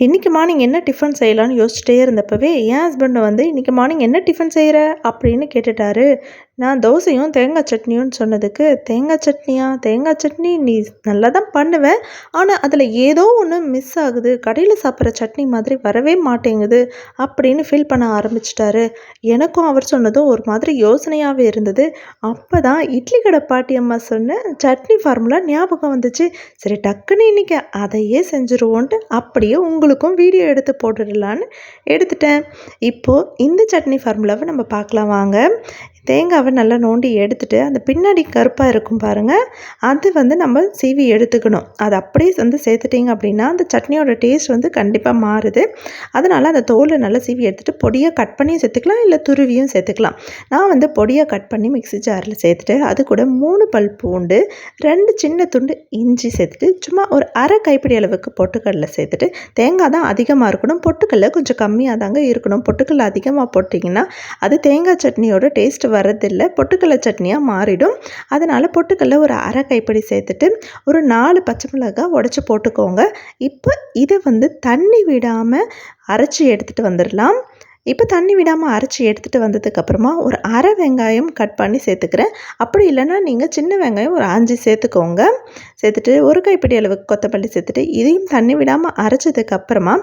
இன்றைக்கி மார்னிங் என்ன டிஃபன் செய்யலான்னு யோசிச்சுட்டே இருந்தப்பவே என் ஹஸ்பண்டை வந்து இன்றைக்கி மார்னிங் என்ன டிஃபன் செய்கிற அப்படின்னு கேட்டுட்டாரு. நான் தோசையும் தேங்காய் சட்னியும்னு சொன்னதுக்கு தேங்காய் சட்னியா? தேங்காய் சட்னி நீ நல்லா தான் பண்ணுவேன் ஆனால் அதில் ஏதோ ஒன்று மிஸ் ஆகுது. கடையில் சாப்பிட்ற சட்னி மாதிரி வரவே மாட்டேங்குது அப்படின்னு ஃபீல் பண்ண ஆரம்பிச்சிட்டாரு. எனக்கும் அவர் சொன்னதும் ஒரு மாதிரி யோசனையாகவே இருந்தது. அப்போ தான் இட்லி கடை பாட்டி அம்மா சொன்ன சட்னி ஃபார்முலா ஞாபகம் வந்துச்சு. சரி டக்குன்னு இன்றைக்கி அதையே செஞ்சுருவோன்ட்டு அப்படியே உங்களுக்கும் வீடியோ எடுத்து போட்டுடலான்னு எடுத்துட்டேன். இப்போது இந்த சட்னி ஃபார்முலாவை நம்ம பார்க்கலாம். வாங்க. தேங்காவை நல்லா நோண்டி எடுத்துகிட்டு அந்த பின்னாடி கருப்பாக இருக்கும் பாருங்கள் அது வந்து நம்ம சீவி எடுத்துக்கணும். அது அப்படியே வந்து சேர்த்துட்டிங்க அப்படின்னா அந்த சட்னியோட டேஸ்ட் வந்து கண்டிப்பாக மாறுது. அதனால் அந்த தோலை நல்லா சீவி எடுத்துகிட்டு பொடியாக கட் பண்ணியும் சேர்த்துக்கலாம் இல்லை துருவியும் சேர்த்துக்கலாம். நான் வந்து பொடியாக கட் பண்ணி மிக்சி ஜாரில் சேர்த்துட்டு அது கூட மூணு பல் பூண்டு ரெண்டு சின்ன துண்டு இஞ்சி சேர்த்துட்டு சும்மா ஒரு அரை கைப்பிடி அளவுக்கு பொட்டுக்கடலை சேர்த்துட்டு தேங்காய் தான் அதிகமாக இருக்கணும். பொட்டுக்கடலை கொஞ்சம் கம்மியாக தாங்க இருக்கணும். பொட்டுக்கடலை அதிகமாக போட்டிங்கன்னா அது தேங்காய் சட்னியோட டேஸ்ட்டு வரதில்லை. பொட்டுக்கடலை சட்னியாக மாறிடும். அதனால் பொட்டுக்கடலை ஒரு அரை கைப்பிடி சேர்த்துட்டு ஒரு நாலு பச்சை மிளகாய் உடச்சி போட்டுக்கோங்க. இப்போ இதை வந்து தண்ணி விடாமல் அரைச்சி எடுத்துகிட்டு வந்துடலாம். இப்போ தண்ணி விடாமல் அரைச்சி எடுத்துகிட்டு வந்ததுக்கப்புறமா ஒரு அரை வெங்காயம் கட் பண்ணி சேர்த்துக்கிறேன். அப்படி இல்லைன்னா நீங்கள் சின்ன வெங்காயம் ஒரு அஞ்சு சேர்த்துக்கோங்க. சேர்த்துட்டு ஒரு கைப்பிடி அளவுக்கு கொத்தமல்லி சேர்த்துட்டு இதையும் தண்ணி விடாமல் அரைச்சதுக்கப்புறமா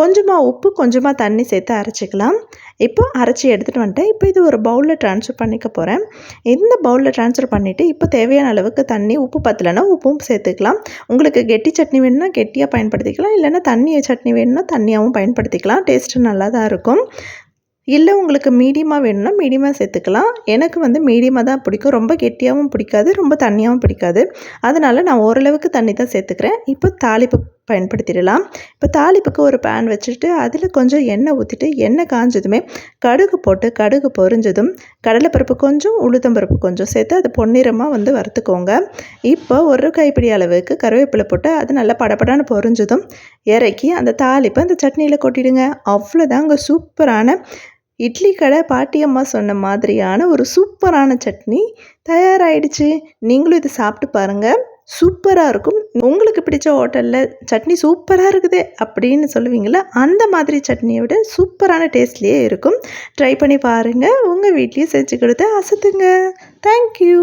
கொஞ்சமாக உப்பு கொஞ்சமாக தண்ணி சேர்த்து அரைச்சிக்கலாம். இப்போ அரைச்சி எடுத்துகிட்டு வந்துட்டேன் இப்போ இது ஒரு பவுலில் ட்ரான்ஸ்ஃபர் பண்ணிக்க போகிறேன் இந்த பவுலில் ட்ரான்ஸ்ஃபர் பண்ணிவிட்டு இப்போ தேவையான அளவுக்கு தண்ணி உப்பு பத்தலைன்னா உப்பும் சேர்த்துக்கலாம். உங்களுக்கு கெட்டி சட்னி வேணும்னா கெட்டியாக பயன்படுத்திக்கலாம். இல்லைன்னா தண்ணி சட்னி வேணும்னா தண்ணியாகவும் பயன்படுத்திக்கலாம். டேஸ்ட்டு நல்லா தான் இருக்கும். இல்லை உங்களுக்கு மீடியமாக வேணும்னா மீடியமாக சேர்த்துக்கலாம். எனக்கு வந்து மீடியமாக தான் பிடிக்கும். ரொம்ப கெட்டியாகவும் பிடிக்காது ரொம்ப தண்ணியாகவும் பிடிக்காது. அதனால் நான் ஓரளவுக்கு தண்ணி தான் சேர்த்துக்கிறேன். இப்போ தாளிப்பு பயன்படுத்திடலாம். இப்போ தாளிப்புக்கு ஒரு பேன் வச்சுட்டு அதில் கொஞ்சம் எண்ணெய் ஊற்றிட்டு எண்ணெய் காஞ்சதுமே கடுகு போட்டு கடுகு பொரிஞ்சதும் கடலைப்பருப்பு கொஞ்சம் உளுத்தம்பருப்பு கொஞ்சம் சேர்த்து அது பொன்னிறமாக வந்து வறுத்துக்கோங்க. இப்போ ஒரு கைப்பிடி அளவுக்கு கருவேப்பிலை போட்டு அது நல்லா படப்படான்னு பொரிஞ்சதும் இறக்கி அந்த தாளிப்பை அந்த சட்னியில் கொட்டிடுங்க. அவ்வளோதாங்க சூப்பரான இட்லி கடை பாட்டியம்மா சொன்ன மாதிரியான ஒரு சூப்பரான சட்னி தயாராகிடுச்சு நீங்களும் இது சாப்பிட்டு பாருங்கள் சூப்பராக இருக்கும். உங்களுக்கு பிடிச்ச ஹோட்டலில் சட்னி சூப்பராக இருக்குது அப்படின்னு சொல்லுவீங்களா அந்த மாதிரி சட்னியை விட சூப்பரான டேஸ்ட்லேயே இருக்கும். ட்ரை பண்ணி பாருங்கள் உங்கள் வீட்லேயும் செஞ்சு கொடுத்து அசத்துங்க. தேங்க்யூ